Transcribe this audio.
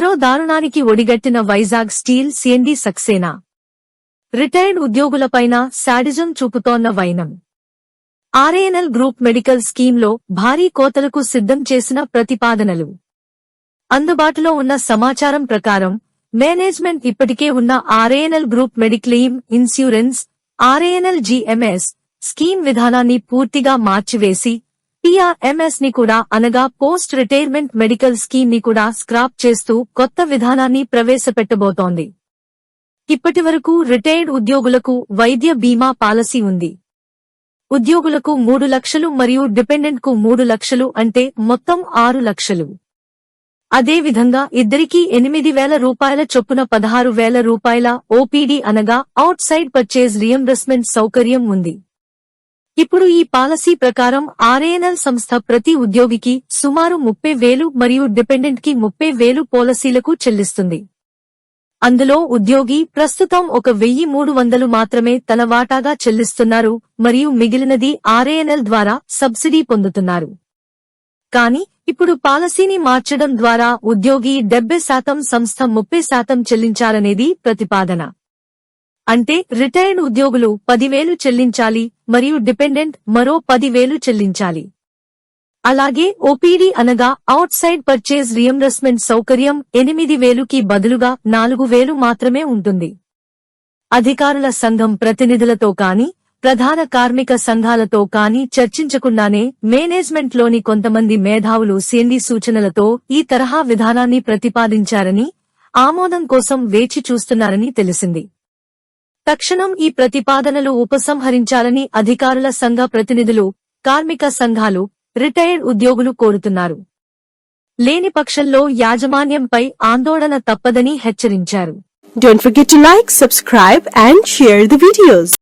మరో దారుణానికి ఒడిగట్టిన Vizag steel CMD Saxena. Retired ఉద్యోగులపైన sadism చూపుతోన్న వైనం. ఆర్ఏఎన్ఎల్ గ్రూప్ మెడికల్ స్కీమ్లో భారీ కోతలకు సిద్ధం చేసిన ప్రతిపాదనలు. అందుబాటులో ఉన్న సమాచారం ప్రకారం మేనేజ్మెంట్ ఇప్పటికే ఉన్న RANL group mediclaim insurance RANL GMS scheme విధానాన్ని పూర్తిగా మార్చివేసి పిఆర్ఎంఎస్ని కూడా అనగా పోస్ట్ రిటైర్మెంట్ మెడికల్ స్కీమ్ని కూడా స్క్రాప్ చేస్తూ కొత్త విధానాన్ని ప్రవేశపెట్టబోతోంది. ఇప్పటివరకు రిటైర్డ్ ఉద్యోగులకు వైద్య బీమా పాలసీ ఉంది. ఉద్యోగులకు మూడు లక్షలు మరియు డిపెండెంట్కు మూడు లక్షలు అంటే మొత్తం ఆరు లక్షలు. అదేవిధంగా ఇద్దరికీ ఎనిమిది వేల రూపాయల చొప్పున పదహారు వేల రూపాయల ఓపీడీ అనగా అవుట్ సైడ్ పర్చేజ్ రియంబర్స్మెంట్ సౌకర్యం ఉంది. ఇప్పుడు ఈ పాలసీ ప్రకారం ఆర్ఏఎన్ఎల్ సంస్థ ప్రతి ఉద్యోగికి సుమారు ముప్పై వేలు మరియు డిపెండెంట్కి ముప్పై వేలు పాలసీలకు చెల్లిస్తుంది. అందులో ఉద్యోగి ప్రస్తుతం ఒక వెయ్యి మూడు వందలు మాత్రమే తన వాటాగా చెల్లిస్తున్నారు మరియు మిగిలినది ఆర్ఏఎన్ఎల్ ద్వారా సబ్సిడీ పొందుతున్నారు. కానీ ఇప్పుడు పాలసీని మార్చడం ద్వారా ఉద్యోగి డెబ్బై శాతం సంస్థ ముప్పై శాతం చెల్లించాలనేది ప్రతిపాదన. అంటే రిటైర్డ్ ఉద్యోగులు పదివేలు చెల్లించాలి మరియు డిపెండెంట్ మరో పదివేలు చెల్లించాలి. అలాగే ఓపీడీ అనగా అవుట్ సైడ్ పర్చేజ్ రియంబర్స్మెంట్ సౌకర్యం ఎనిమిది వేలుకి బదులుగా నాలుగు వేలు మాత్రమే ఉంటుంది. అధికారుల సంఘం ప్రతినిధులతో కాని ప్రధాన కార్మిక సంఘాలతో కాని చర్చించకుండానే మేనేజ్మెంట్లోని కొంతమంది మేధావులు సేంది సూచనలతో ఈ తరహా విధానాన్ని ప్రతిపాదించారని ఆమోదం కోసం వేచి చూస్తున్నారని తెలిసింది. తక్షణం ఈ ప్రతిపాదనలు ఉపసంహరించాలని అధికారుల సంఘ ప్రతినిధులు కార్మిక సంఘాలు రిటైర్డ్ ఉద్యోగులు కోరుతున్నారు లేని పక్షంలో యాజమాన్యంపై ఆందోళన తప్పదని హెచ్చరించారు Don't forget to like, subscribe and share the videos.